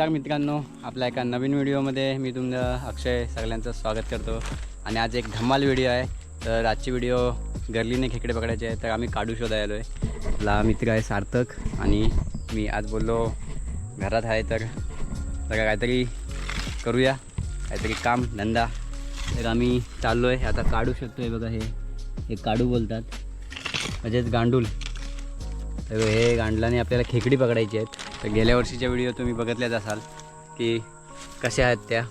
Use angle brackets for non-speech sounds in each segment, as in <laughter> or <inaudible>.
नमस्कार मित्रांनो आपल्या एका नवीन व्हिडिओमध्ये मी तुमचं अक्षय सगळ्यांचं स्वागत करतो. आणि आज एक धमाल व्हिडिओ आहे. तर आजची व्हिडिओ गर्लीने खेकडे पकडायचे आहे तर आम्ही काढू शोधायला आलो आहे आपला मित्र आहे सार्थक आणि मी आज बोललो घरात आहे तर जरा काहीतरी करूया. काहीतरी काम धंदा. तर आम्ही चाललो आहे आता काढू शकतो आहे बघा हे. हे काढू बोलतात. म्हणजेच गांडूल तर हे गांडलाने आपल्याला खेकडी पकडायची आहेत. तर गेल्या वर्षीच्या व्हिडिओ तुम्ही बघितल्याच असाल की कशा आहेत त्या.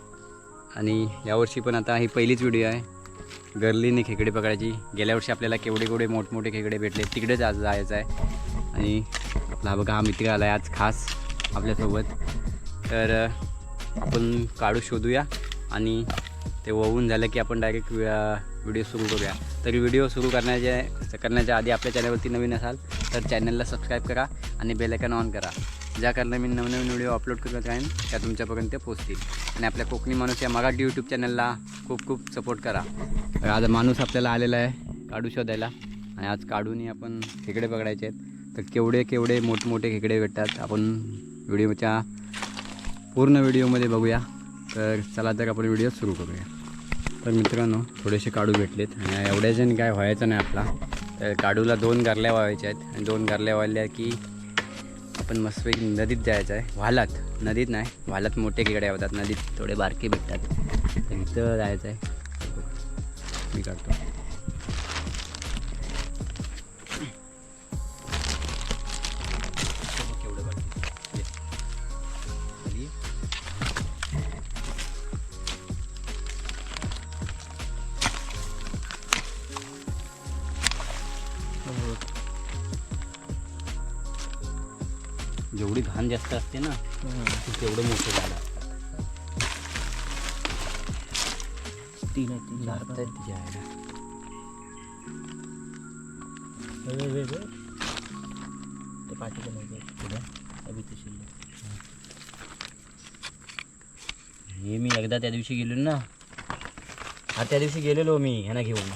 आणि यावर्षी पण आता ही पहिलीच व्हिडिओ आहे. गर्लीने खेकडे पकडायची. गेल्या वर्षी आपल्याला केवढे केवढे मोठमोठे खेकडे भेटले तिकडेच आज जायचं आहे. आणि आपला हा बघा हा मित्र आला आहे आज खास आपल्यासोबत. तर आपण काढू शोधूया. आणि ते वळून झालं की आपण डायरेक्ट व्हिडिओ सुरू करूया. तरी व्हिडिओ सुरू करण्याच्या करण्याच्या आधी आपल्या चॅनलवरती नवीन असाल तर चॅनलला सबस्क्राईब करा आणि बेलायकन ऑन करा. ज्या कारण मी नवनवीन व्हिडिओ अपलोड करत राहीन त्या तुमच्यापर्यंत पोहोचतील. आणि आपल्या कोकणी माणूस या मराठी यूट्यूब चॅनलला खूप खूप सपोर्ट करा. तर आज माणूस आपल्याला आलेला आहे काढू शोधायला. आणि आज काढूनही आपण खेकडे पकडायचे आहेत. तर केवढे केवढे मोठमोठे खेकडे भेटतात आपण व्हिडिओच्या पूर्ण व्हिडिओमध्ये बघूया. तर चला तर आपण व्हिडिओ सुरू करूया. तर मित्रांनो थोडेसे काढू भेटलेत. आणि एवढ्या काय व्हायचं नाही आपला. तर काढूला दोन गारल्या व्हायच्या आहेत. आणि दोन गारल्या व्हायल्या की आपण मस्तपैकी नदीत जायचं आहे. व्हालात नदीत नाही व्हालात मोठे खेकडे होतात. नदीत थोडे बारके भेटतात. तर इथं जायचं आहे. मी काढतो. जास्त असते ना. तेवढं मोठं झालं तीन. ते शिल्लक. हे मी एकदा त्या दिवशी गेलो ना. हा त्या दिवशी गेलेलो मी ह्यांना घेऊन.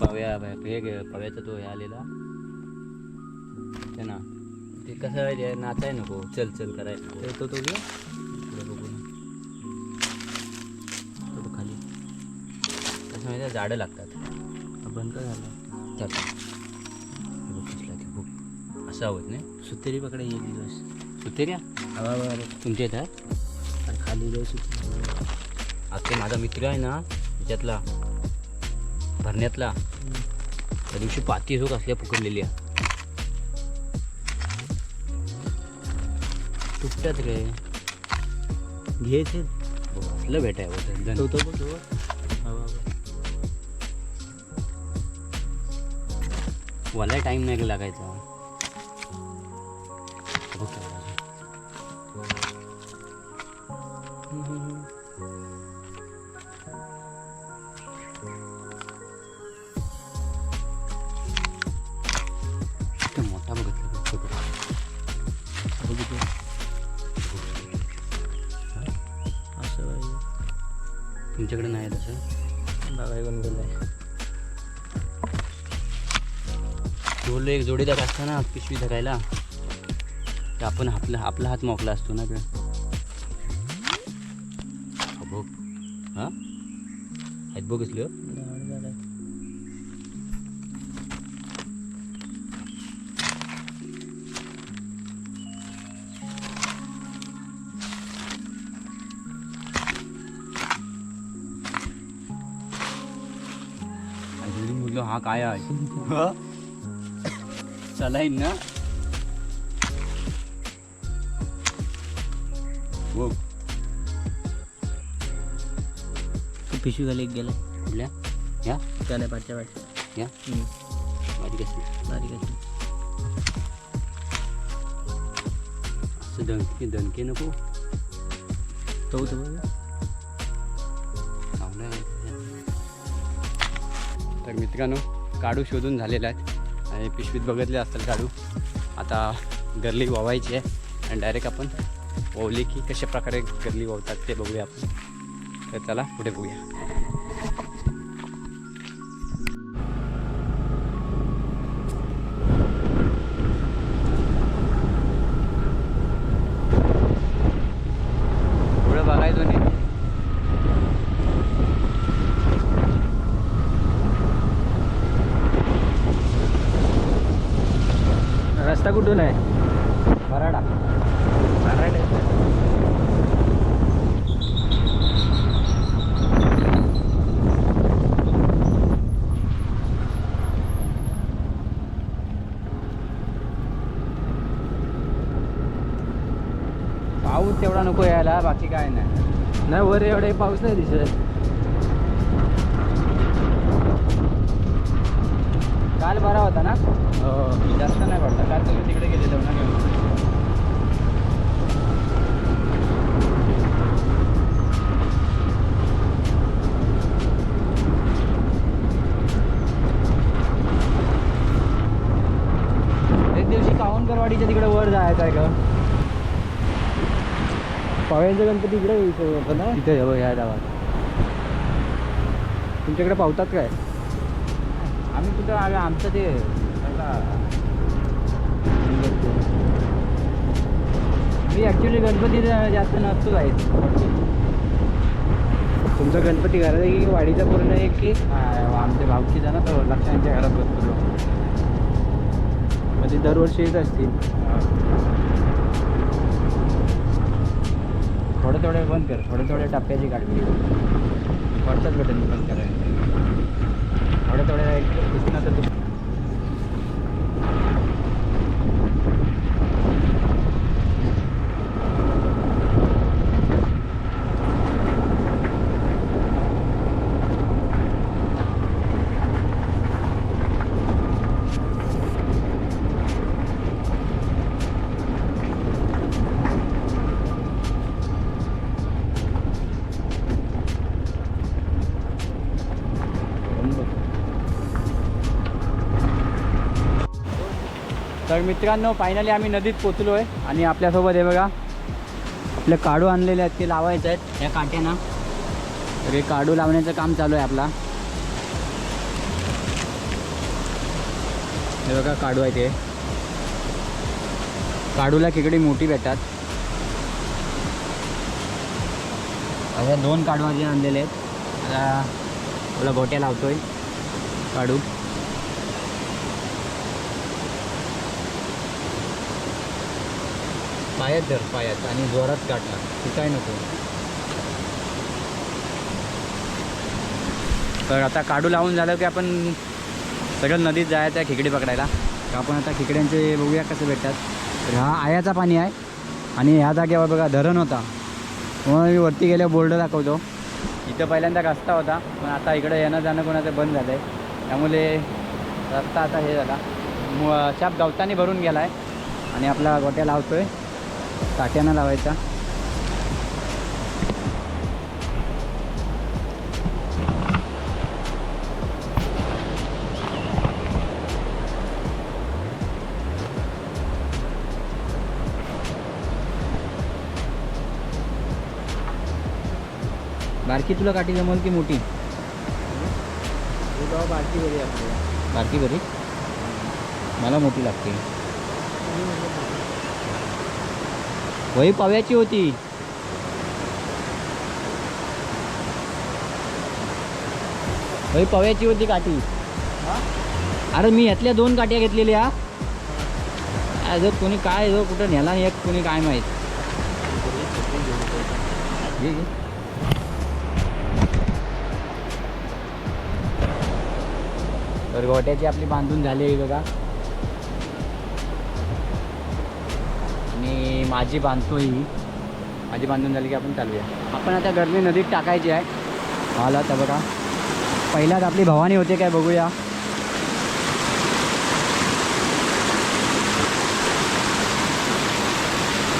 पव्या हे पव्याचा तो हे आलेला. ना कसं आहे नाचाय नको. चल चल कराय. नको. तो तो घे. बघू खाली. कसं माहिती झाडं लागतात. बंद का झाला चल. बघ कसला ते बघ. असं हवत नाही. सुतेरी पकडे एक दिवस. सुतेऱ्या? हवा बघा तुमच्या इथं आणि खाली जाऊ सुतेरी आता माझा मित्र आहे ना त्याच्यातला भरण्यातला. त्या दिवशी पाती झोक असल्या पकडलेली आहे. तुटतात रे. घ्यायचे असलं भेटाय होतं तो तो बघ मला टाईम नाही लागायचा. बघ बोललो एक जोडीदार असतो ना पिशवी धरायला. तर आपण आपला आपला हात मोकला असतो ना हा बघ. हा? आहेत बघ मुलं हा काय आहे? <laughs> चलाईन ना. बघ तो पिशवी खाली एक गेलाय कुठल्या? या? त्याला पाठच्या पाठच्या या? माझी कशी बारीक आहे असं दणके दणके नको. तो तो. चांगलं आहे. तर मित्रांनो काढू शोधून झालेला आहेत आणि पिशवीत बघितले असतील काढू आता गरली वावायची आहे आणि डायरेक्ट आपण ओवली की कशा प्रकारे गरली वावतात ते बघूया आपण. तर त्याला पुढे बघूया. कुठून आहे? बराडा पाऊस तेवढा नको यायला बाकी काय नाही. नाही वर एवढे पाऊस नाही दिसत. काल बरा होता ना? हो. जास्त नाही पडला. काल? गेलेलो ना कावनकरवाडीच्या तिकडे वर जायचं आहे का? पव्यांचा गणपती इकडे होतं ना? तिथे हो या गावात. तुमच्याकडे पावतात काय? आम्ही कुठं आम्ही आमचं ते मी ॲक्च्युली गणपती जास्त नसतो जायचं तुमचा गणपती घरात आहे की वाडीचा पूर्ण आहे की? आमच्या भावकीचा ना तो लक्षांच्या घरात बसतो म्हणजे दरवर्षी येत असतील. थोडे थोडे बंद कर थोडे थोडे टप्प्याची काढली पडतात बटन बंद करायला. थोडे थोडे दिसणार तर तर मित्रांनो फायनली आम्ही नदीत पोचलो आहे आणि आपल्यासोबत हे बघा आपले काडू आणलेले आहेत ते लावायचे आहेत या काट्यानं. तर हे काडू लावण्याचं काम चालू आहे आपला. हे बघा काडू आहे ते. काडूला खेकडी मोठी भेटतात. अशा दोन काडू आधी आणलेले आहेत. आता आपला गोट्या लावतोय काडू पायात धर पायात आणि जोरात काढला ती काय नको? तर आता काढू लावून झालं की आपण सगळं नदीत जायचं आहे पकडायला. तर आपण आता खेकड्यांचे बघूया कसे भेटतात. तर हा आयाचा पाणी आहे आणि ह्या जागेवर बघा धरण होता. म्हणून मी वरती गेल्यावर बोर्ड दाखवतो. इथं पहिल्यांदा रस्ता होता पण आता इकडं येणं जाणं कोणाचं बंद झालं आहे त्यामुळे रस्ता आता हे झाला. मग चाप गवताने भरून गेला आहे आणि आपला गोट्या लावतो आहे काट्यानं लावायचा. बारकी तुला काठी जमल की मोठी? बारकी बरी आपल्याला. बारकी बरी? मला मोठी लागते. वही पव्याची होती. वही पव्याची होती काठी. अरे मी यातल्या दोन काट्या घेतलेल्या. जर कोणी काय जो कुठं नेला नाही एक कोणी काय माहीत. तर गोट्याची आपली बांधून झाली आहे बघा. माझी बांधतोय. ही माझी बांधून झाली की आपण चालूया. आपण आता गरमी नदीत टाकायची आहे. आला तर बघा. पहिल्याच आपली भवानी होते काय बघूया.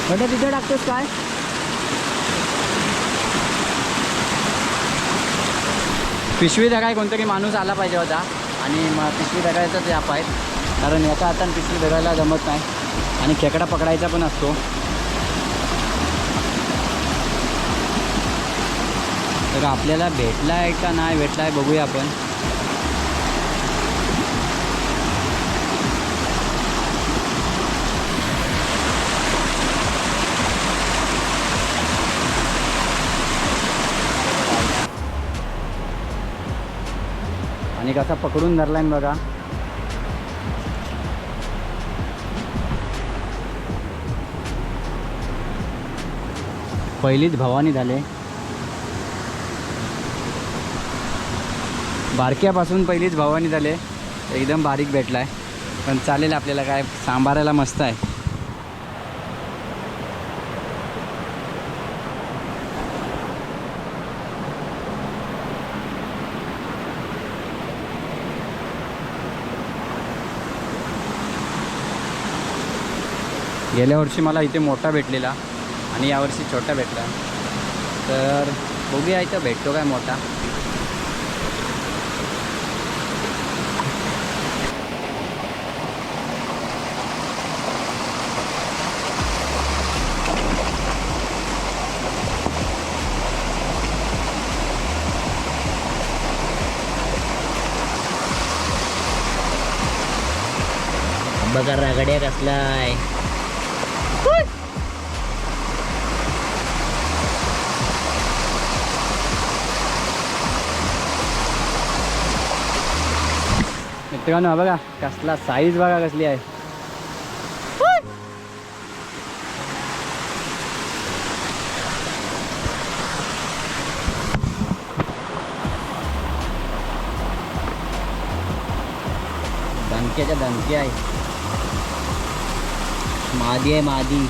गोट्या तिथे टाकतोस काय? पिशवी धराय कोणतरी माणूस आला पाहिजे होता. आणि मग पिशवी धरायचाच ॲप आहे कारण याचा हाताने पिशवी धरायला जमत नाही. आणि खेकडा पकडायचा पण असतो. तर आपल्याला भेटला आहे का नाही भेटला आहे बघूया आपण. आणि कसा पकडून धरला आहे बघा. पहिलीच भवानी झाले. बारक्यापासून पहिलीच भवानी झाले. एकदम बारीक भेटला आहे पण चालेल आपल्याला काय सांबारायला मस्त आहे. गेल्या वर्षी मला इथे मोठा भेटलेला आणि यावर्षी छोटा भेटला. तर बघूया इथं भेटतो काय मोठा. बघा रगड्या कसलाय मित्रांनो हा बघा कसला साईज बघा कसली आहे. दणक्याच्या दणके आहे. मादी आहे मादी.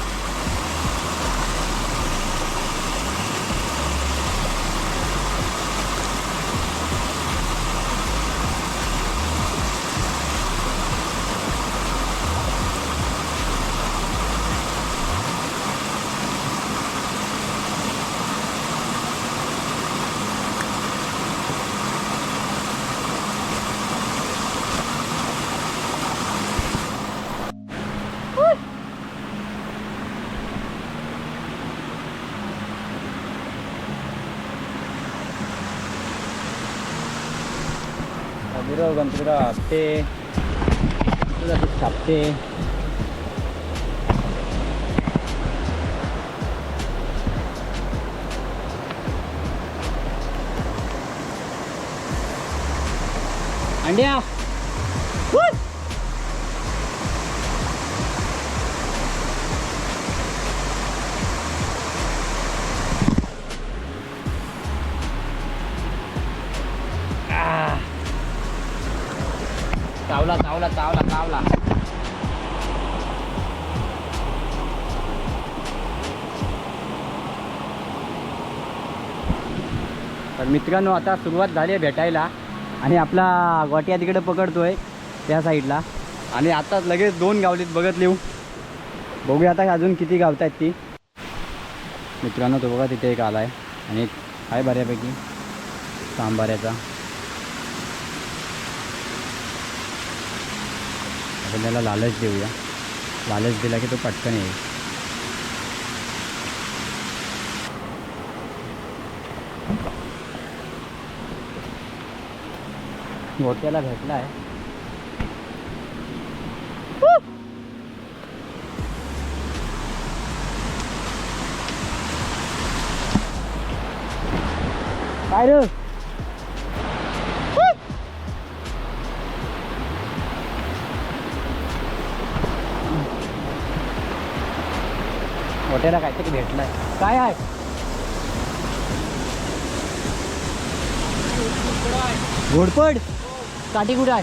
con traste, traste. Andiamo. मित्रांनो आता सुरुवात झाली आहे भेटायला आणि आपला गोट्या तिकडे आहे त्या साईडला. आणि आता लगेच दोन गावलीत बघत लिहू. बघूया आता अजून किती गावत आहेत ती. मित्रांनो तो बघा तिथे एक आला आहे आणि एक आहे बऱ्यापैकी. सांबाऱ्याचा आपण त्याला लालच देऊया. लालच दिला की तो पटकन येईल. मोत्याला भेटला आहे काय रे? गोट्याला काहीतरी भेटलाय. काय आहे? घोडपड. काठी कुठं आहे?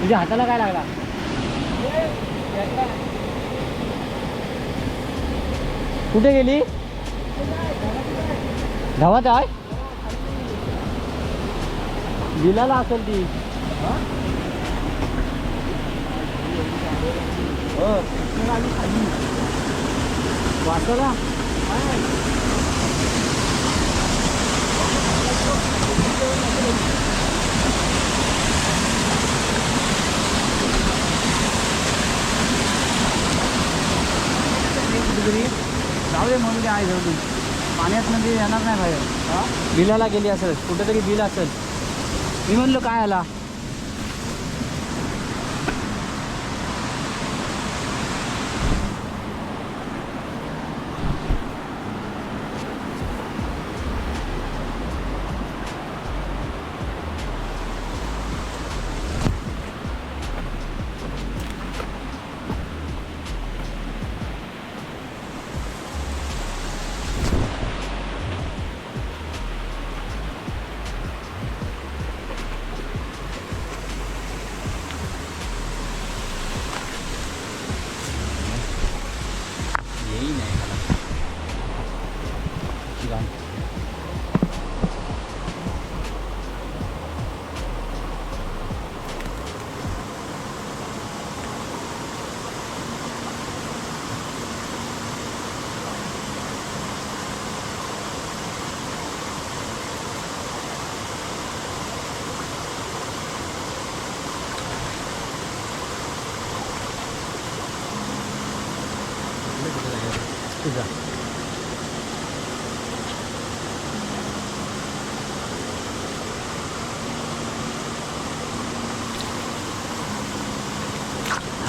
तुझ्या हाताला काय लागला? कुठे गेली? धावात आहे? दिलाला असेल ती. वाटतो जाऊया म्हणून दे आहे जाऊ पाण्यात म्हणजे येणार नाही बाहेर. बिलाला गेली असेल कुठेतरी बिल असेल. मी म्हणलो काय आला?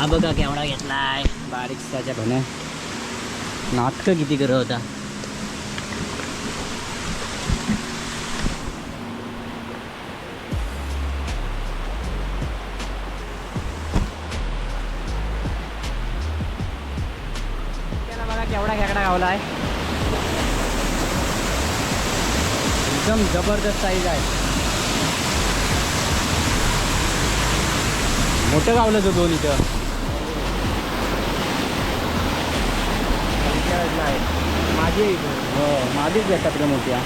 हा बघा केवढा घेतलाय. बारीक साच्या धने नाटकं किती करत होता. केवढा खेकडा गावला आहे एकदम जबरदस्त साईज आहे. मोठं गावलं तो दोन इथं. माझी आहे इकडे. हो माझीच भेटतात रे मोठ्या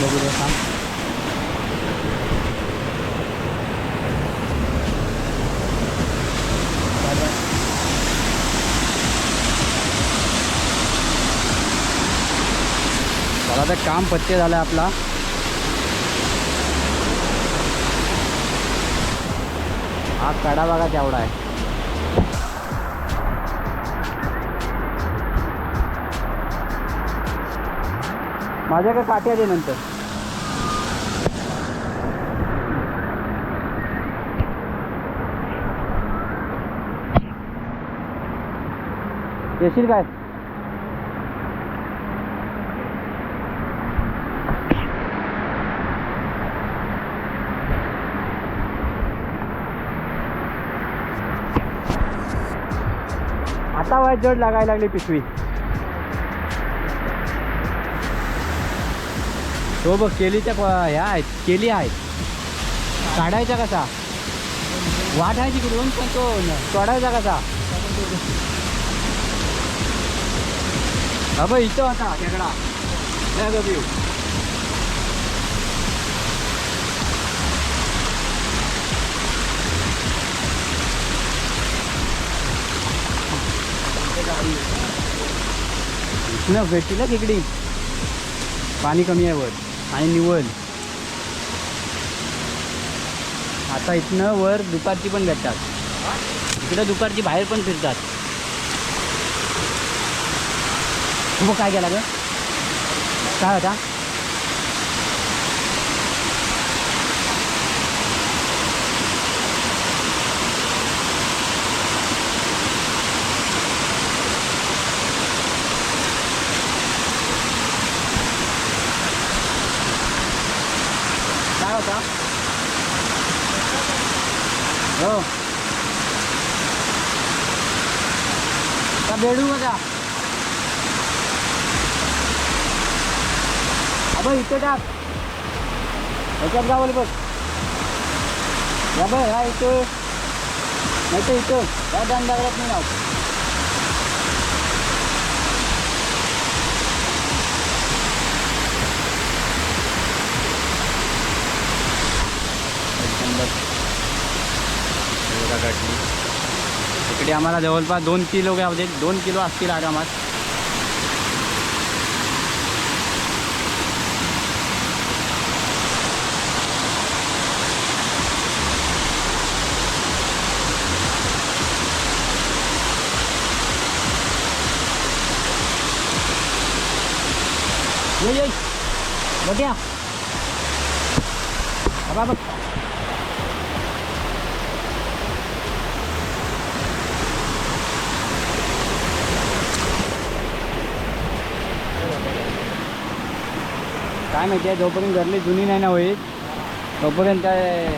बघू दे थांब चला तर काम पत्ते झालं आपला कडा बघा केवढा आहे. माझ्याकडे काट्या दे नंतर. येशील काय? आता जड लागायला लागली पिशवी. हो बघ केलीच्या ह्या आहेत केली आहेत काढायचा कसा? वाढायची कुठून? पण तो चढायचा कसा? हा इथं होता त्याकडा न भेटतील ना खेकडी. पाणी कमी आहे वर आणि निवळ आता इथनं वर दुपारची पण भेटतात. इकडं दुपारची बाहेर पण फिरतात. मग काय केला ग काय होता? काय हो. का बेडू का अबे इथे टाक. ह्याच्यात गावल बघ या बघ हा इथं. नाही तर इथं. या दान दगडात नाही नाव इकडे आम्हाला जवळपास दोन किलो गावले दोन किलो असतील आरामात ये ये बघ्या बाबा काय माहिती आहे जोपर्यंत घरली जुनी नाही ना होईल तोपर्यंत काय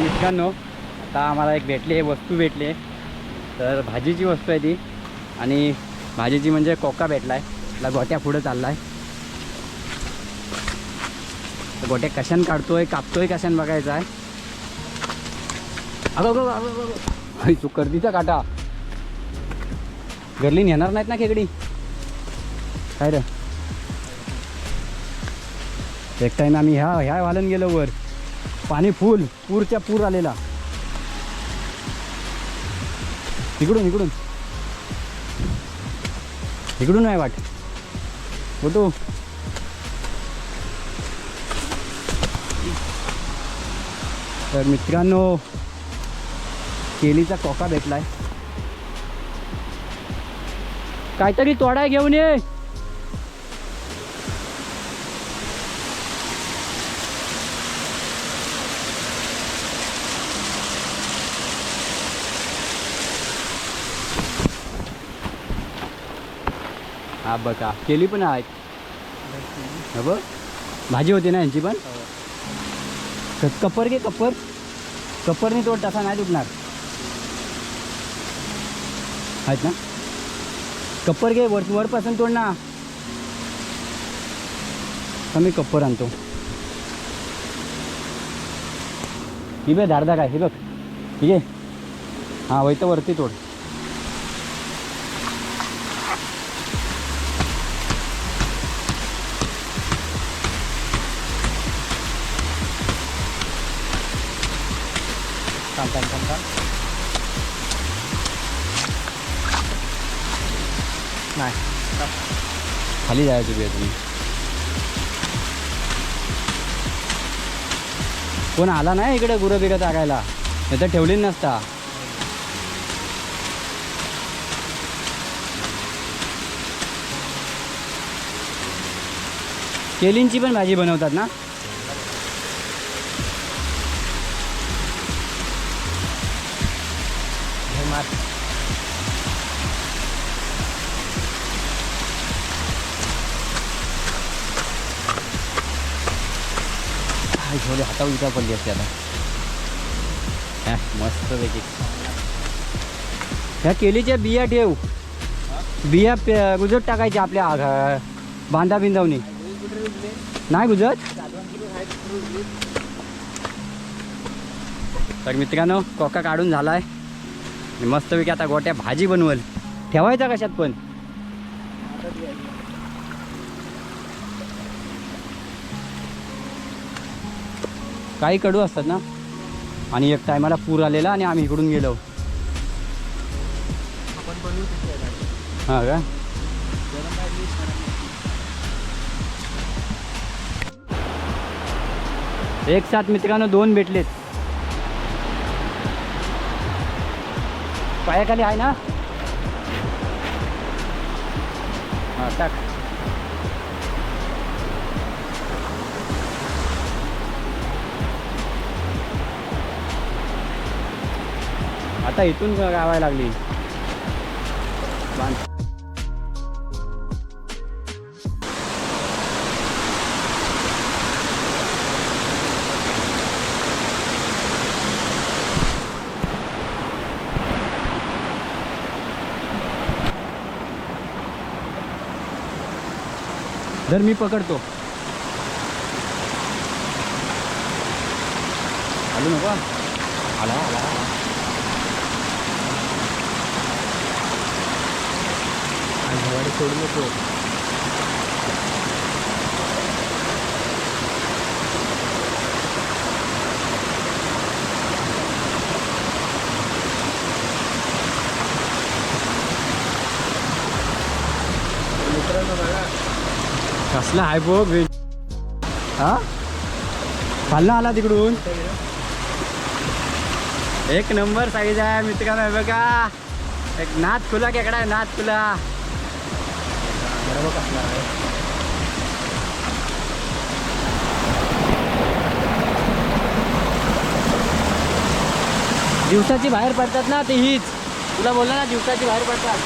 मित्रांनो आता आम्हाला एक भेटली आहे वस्तू भेटली आहे. तर भाजीची वस्तू आहे ती. आणि भाजीची म्हणजे कोका भेटला आहे त्याला गोट्या पुढं चालला आहे गोट्या कशाने काढतोय कापतोय कशाने बघायचा आहे. अगं अगं अगं अगं, तू गर्दीचा काटा. घरली नेणार नाहीत ना खेकडी? काय रे? एक टाईम आम्ही ह्या ह्या वालन गेलो वर. पाणी फुल पूरच्या पूर आलेला. इकडून इकडून. इकडून आहे वाट. फोटो तर मित्रांनो केलीचा कोका भेटलाय. काहीतरी तोडाय घेऊन ये. हा बघा. केली पण आहेत बघ. भाजी होती ना यांची पण? क- कपर घे कपर कप्परने तोड तसा नाही दुखणार. आहेत ना? कपर घे वर वरपासून तोड ना. मी कप्पर आणतो. ही बघ धारदा आहे हे बघ. ठीक आहे? हां वैतं वरती तोड. थांब थांब थांब थांब. नाही. खाली जायचं बी तुम्ही. कोण आला नाही इकडे गुरं बिरं टाकायला? नाही तर ठेवली नसता. केलींची पण भाजी बनवतात ना? आता उलटा पडली असते आता मस्त मस्तपैकी ह्या केलीच्या बिया ठेव. बिया पे- गुजत टाकायच्या आपल्या आघा- बांधा बिंदावनी. नाही गुजत तर मित्रांनो कोका काढून झालाय. मस्तपैकी आता गोट्या भाजी बनवल. ठेवायचा कशात पण? काही कडू असतात ना. आणि एक टायमाला पूर आलेला आणि आम्ही इकडून गेलो. हां का. एक साथ मित्रांनो दोन भेटलेत. पायाखाली आहे ना? हां टाक. आता इथून गावायला लागली. बांध. जर मी पकडतो. आलो नको. आला आला. हवाडी सोडू नको मित्रांनो बघा. कसला हाय बघ वे हा? खालना आला तिकडून? एक नंबर साईज आहे मित्रांनो बघा. एक नाथ खुला केकडा नाथ खुला. बरोबर कसला आहे? दिवसाची बाहेर पडतात ना ते हीच. तुला बोलला ना दिवसाची बाहेर पडतात.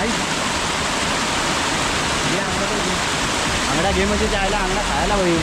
आई. अंगडा घे म्हणजे जायला अंगडा खायला होईल.